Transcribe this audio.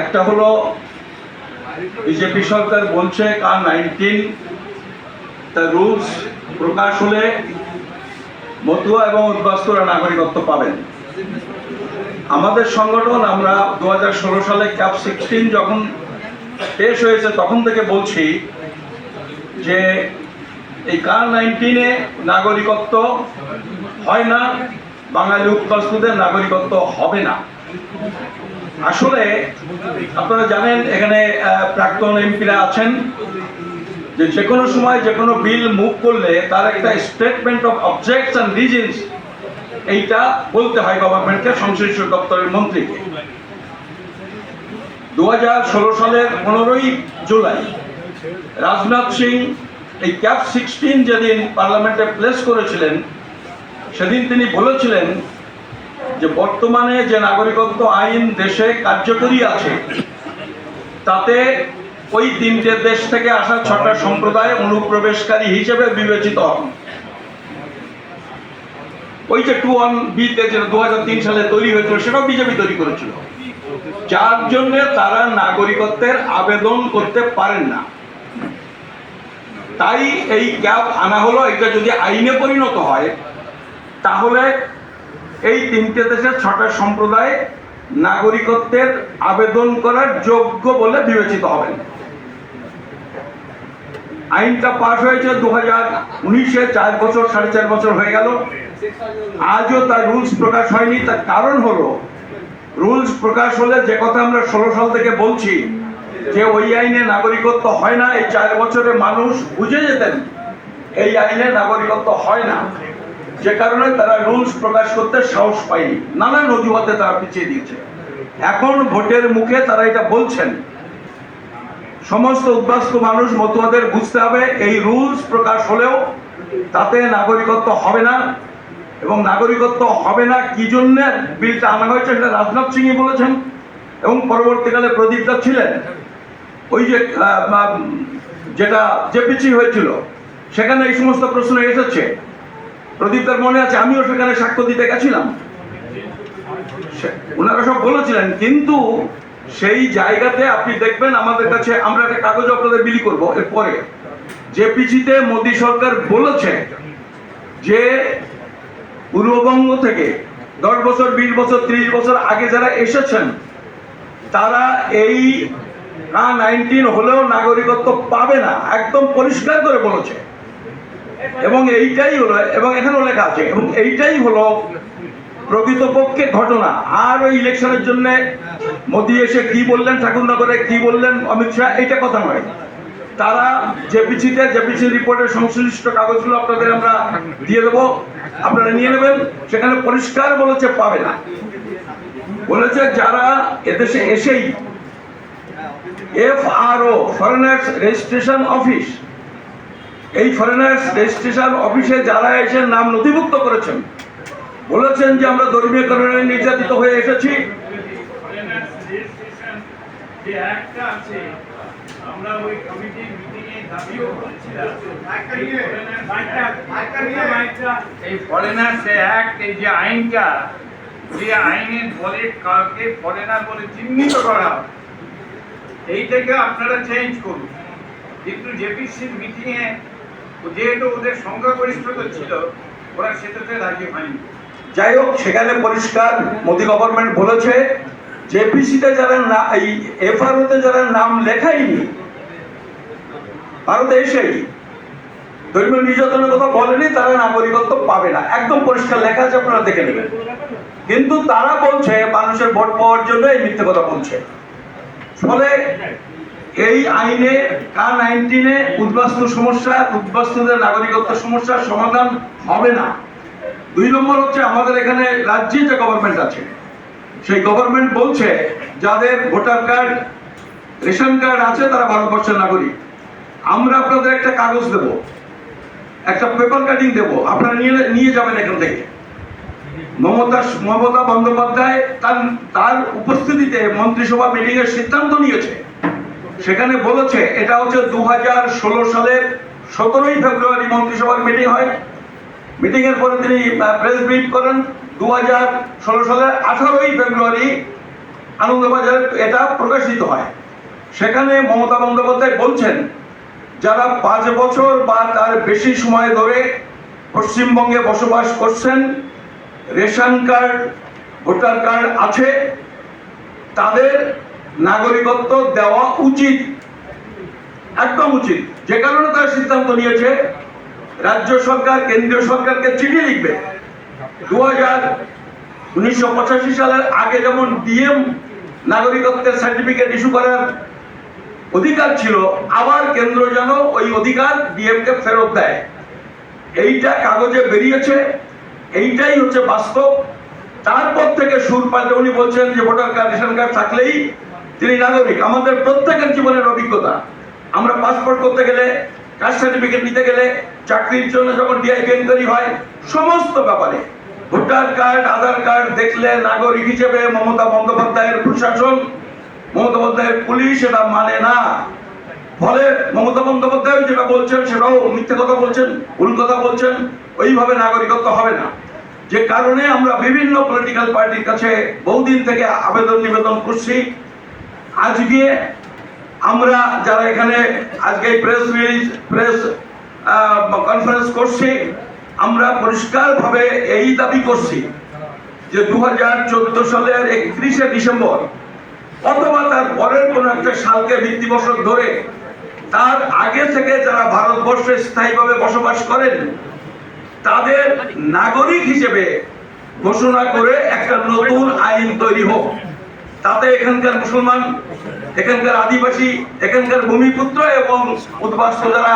একটা হলো বিজেপি সরকার বলছে, কার নাইনটিন তার রুলস প্রকাশ হলে মতুয়া এবং উদ্বাস্তুরা নাগরিকত্ব পাবেন। আমাদের সংগঠন আমরা দু হাজার ষোলো সালে ক্যাপ সিক্সটিন যখন পেশ হয়েছে, তখন থেকে বলছি যে এই কার নাইনটিনে নাগরিকত্ব হয় না, বাঙালি উদ্বাস্তুদের নাগরিকত্ব হবে না। আসলে আপনারা জানেন, এখানে প্রাক্তন এমপিরা আছেন। যে যে কোনো সময় যে কোনো বিল মুভ করলে তার একটা statement of objects and reasons এইটা বলতে হয় গভর্নমেন্টকে সংশ্লিষ্ট দপ্তরের মন্ত্রীকে। দু হাজার ষোলো সালের পনেরোই জুলাই, রাজনাথ সিং এই ক্যাপ সিক্সটিন যেদিন পার্লামেন্টে প্লেস করেছিলেন, সেদিন তিনি বলেছিলেন যে বর্তমানে যে নাগরিকত্ব আইন দেশে কার্যকরী আছে, তাতে ওই তিনটে দেশ থেকে আসা ছটা সম্প্রদায় অনুপ্রবেশকারী হিসেবে বিবেচিত। হন ওই যে টু ওয়ান বিতে যেটা দু সালে তৈরি হয়েছিল, সেটাও বিজেপি তৈরি করেছিল। যার জন্য তারা নাগরিকত্বের আবেদন করতে পারেন না। তাই এই ক্যাব আনা হলো, এটা যদি আইনে পরিণত হয়, তাহলে এই তিনটে দেশের ছটা সম্প্রদায় নাগরিকত্বের আবেদন করার যোগ্য বলে বিবেচিত হবেন। আইনটা পাশ হয়েছে দু হাজার উনিশে, চার বছর, সাড়ে চার বছর হয়ে গেল। আজও তার রুলস প্রকাশ হয়নি। তার কারণ হলো, রুলস প্রকাশ হলে যে কথা আমরা ষোলো সাল থেকে বলছি, যে ওই আইনে নাগরিকত্ব হয় না, এই চার বছরে মানুষ বুঝে যেতেন, এই আইনে নাগরিকত্ব হয় না। যে কারণে তারা রুলস প্রকাশ করতে সাহস পায়নি। নানান অজুহাতে তারা পিছিয়ে দিয়েছে। এখন ভোটের মুখে তারা এটা বলছেন। সমস্ত উদ্বাস্তু মানুষ মতুয়াদের বুঝতে হবে, এই রুলস প্রকাশ হলেও তাতে নাগরিকত্ব হবে না। এবং নাগরিকত্ব হবে না কি জন্য বিলটা আনা হয়েছে সেটা রাজনাথ সিংই বলেছেন এবং পরবর্তীকালে প্রদীপ দা ছিলেন। ওই যে যেটা জেপিসি হয়েছিল, সেখানে এই সমস্ত প্রশ্ন এসেছে। প্রদীপ দার মনে আছে, আমিও সেখানে সাক্ষ্য দিতে গেছিলাম। ওনারা সব বলেছিলেন, কিন্তু সেই জায়গাতে আপনি দেখবেন আমাদের কাছে আমরা একটা কাগজ আপনাদের বিলি করব এরপরে। যে পিছিতে মোদী সরকার বলেছে যে পূর্ববঙ্গ থেকে দশ বছর, বিশ বছর, ত্রিশ বছর আগে যারা এসেছেন, তারা এই না নাইনটিন হলেও নাগরিকত্ব পাবে না, একদম পরিষ্কার করে বলেছে। এবং এইটাই হলো, এবং এখানেও লেখা আছে, এবং এইটাই হলো প্রকৃতপক্ষে ঘটনা। আর ওই ইলেকশনের জন্য মোদী এসে কি বললেন, ঠাকুরনগরে কি বললেন, অমিত শাহ, এইটা কথা নয়। তারা জেপিসিতে, জেপিসি রিপোর্টের সংশ্লিষ্ট কাগজগুলো আপনাদের আমরা দিয়ে দেবো, আপনারা নিয়ে নেবেন, সেখানে পরিষ্কার বলেছে পাবে না। বলেছে যারা এদেশে এসেই F R O foreigners registration office এই ফরেনার্স রেজিস্ট্রেশন অফিসে যারা এসে নাম নথিভুক্ত করেছেন, বলেছেন যে আমরা ধর্মীয় কারণে নির্যাতিত হয়ে এসেছি। আমরা ওই কমিটির মিটিংয়ে দাবিও এই ফরেনার্স এই যে আইনটা, যে আইনের বলে কাউকে ফরেনার বলে চিহ্নিত করা আপনারা চেঞ্জ করুন। কিন্তু জেপিসির মিটিংয়ে যেহেতু ওদের সংখ্যা সংখ্যাগরিষ্ঠতা ছিল, ওরা সেটাতে রাজি হয়নি। যাই হোক, সেখানে পরিষ্কার মোদী গভর্নমেন্ট বলেছে জেপিসিতে যারা না, এই এফআরওতে যারা নাম লেখায়নি, ভারতে এসেই, ধর্মীয় নির্যাতনের কথা বলেনি, তারা নাগরিকত্ব পাবে না। একদম পরিষ্কার লেখা আছে, আপনারা দেখে নেবেন। কিন্তু তারা বলছে, মানুষের ভোট পাওয়ার জন্য এই মিথ্যে কথা বলছে। ফলে এই আইনে কা নাইনটিনে উদ্বাস্তু সমস্যা, উদ্বাস্তুদের নাগরিকত্ব সমস্যার সমাধান হবে না। দুই নম্বর হচ্ছে আমাদের এখানে রাজ্যে যে গভর্নমেন্ট আছে, সেই গভর্নমেন্ট বলছে যাদের ভোটার কার্ড, রেশন কার্ড আছে, তারা ভারতবর্ষের নাগরিক। আমরা আপনাদের একটা কাগজ দেব, একটা পেপার কাটিং দেব, আপনারা নিয়ে নিয়ে যাবেন এখান থেকে। মমতা মমতা বন্দ্যোপাধ্যায় তার তার উপস্থিতিতে মন্ত্রিসভা মিটিং এর সিদ্ধান্ত নিয়েছে। সেখানে বলেছে, এটা হচ্ছে দু হাজার ষোলো সালের সতেরোই ফেব্রুয়ারি মন্ত্রিসভার মিটিং হয়। মিটিং এর পরে তিনি প্রেস ব্রিফ করেন। দু হাজার ষোলো সালের আঠারোই ফেব্রুয়ারি আনন্দবাজারে এটা প্রকাশিত হয়। সেখানে মমতা বন্দ্যোপাধ্যায় বলছেন, যারা পাঁচ বছর বা তার বেশি সময় ধরে পশ্চিমবঙ্গে বসবাস করছেন, রেশন কার্ড, ভোটার কার্ড আছে, তাদের নাগরিকত্ব দেওয়া উচিত। একদম উচিত। যে কারণে তারা সিদ্ধান্ত নিয়েছে, রাজ্য সরকার, কেন্দ্রীয় সরকারকে চিঠি লিখবে। দু হাজার উনিশশো সালের আগে যেমন ডিএম নাগরিকত্বের সার্টিফিকেট ইস্যু করার অধিকার ছিল, আবার কেন্দ্র যেন ওই অধিকার ডিএম কে ফেরত দেয়। এইটা কাগজে বেরিয়েছে, এইটাই হচ্ছে বাস্তব। তারপর থেকে সুর পাল্টে উনি বলছেন যে ভোটার কার্ড, রেশন কার্ড থাকলেই তিনি নাগরিক, আমাদের প্রত্যেকের জীবনের অভিজ্ঞতা। আমরা পাসপোর্ট করতে গেলে কাস্ট সার্টিফিকেট নিতে গেলে, চাকরির জন্য যখন ডিআইপি এনকোয়ারি হয়, সমস্ত ব্যাপারে। ভোটার কার্ড, আধার কার্ড দেখলে নাগরিক হিসেবে মমতা বন্দ্যোপাধ্যায়ের প্রশাসন, মমতা বন্দ্যোপাধ্যায়ের পুলিশ এটা মানে না। ফলে মমতা বন্দ্যোপাধ্যায় যেটা বলছেন, সেটাও মিথ্যে কথা বলছেন, ভুল কথা বলছেন, ওইভাবে নাগরিকত্ব হবে না। যে কারণে আমরা বিভিন্ন পলিটিক্যাল পার্টির কাছে বহুদিন থেকে আবেদন নিবেদন করছি। আজকে আমরা যারা এখানে আজকে প্রেস রিলিজ প্রেস কনফারেন্স করছি, আমরা পরিষ্কারভাবে এই দাবি করছি যে দু হাজার চোদ্দ সালের একত্রিশে ডিসেম্বর অথবা তার পরের কোনো একটা সালকে ভিত্তিবসক ধরে তার আগে থেকে যারা ভারতবর্ষে স্থায়ীভাবে বসবাস করেন, তাদের নাগরিক হিসেবে ঘোষণা করে একটা নতুন আইন তৈরি হোক। তাতে এখানকার মুসলমান এখানকার আদিবাসী এখানকার ভূমিপুত্র এবং উদ্বাস্তু যারা